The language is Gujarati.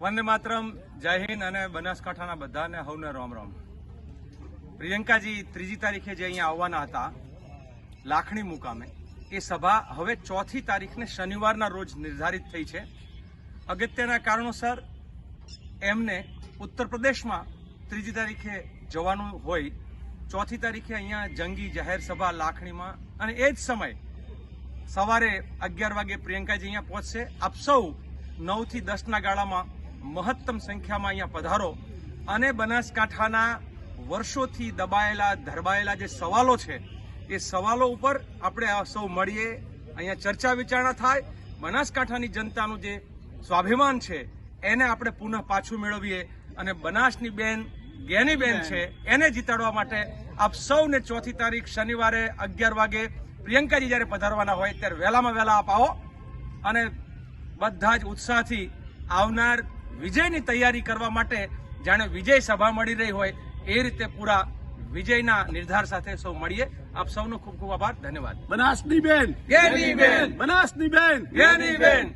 વંદે માતરમ, જય હિન્દ અને બનાસકાંઠાના બધાને હવને રોમ રોમ. પ્રિયંકાજી, ત્રીજી તારીખે જે અહીંયા આવવાના હતા, લાખણી મુકામે, એ સભા હવે ચોથી તારીખને શનિવારના રોજ નિર્ધારિત થઈ છે. અગત્યના કારણોસર એમને ઉત્તર પ્રદેશમાં ત્રીજી તારીખે જવાનું હોય, ચોથી તારીખે અહીંયા જંગી જાહેર સભા લાખણીમાં, અને એ જ સમય સવારે અગિયાર વાગે પ્રિયંકાજી અહીંયા પહોંચશે. આપ સૌ નવથી દસના ગાળામાં મહત્તમ સંખ્યામાં અહીંયા પધારો અને બનાસકાંઠાના વર્ષોથી દબાયેલા, ધરબાયેલા જે સવાલો છે, એ સવાલો ઉપર આપણે આ સૌ મળીએ. અહીંયા ચર્ચા વિચારણા થાય. બનાસકાંઠાની જનતાનું જે સ્વાભિમાન છે, એને આપણે પુનઃ પાછું મેળવીએ અને બનાસની બેન બેન છે, એને જીતાડવા માટે આપ સૌને ચોથી તારીખ શનિવારે અગિયાર વાગે પ્રિયંકાજી જ્યારે પધારવાના હોય ત્યારે વહેલામાં વહેલા આપ આવો અને બધા જ ઉત્સાહથી આવનાર વિજયની તૈયારી કરવા માટે જાણે વિજય સભા મળી રહી હોય એ રીતે પૂરા વિજયના નિર્ધાર સાથે સૌ મળીએ. આપ સૌનો ખૂબ ખૂબ આભાર. ધન્યવાદ. બનાસની બેન. બનાસની બેન. બેન.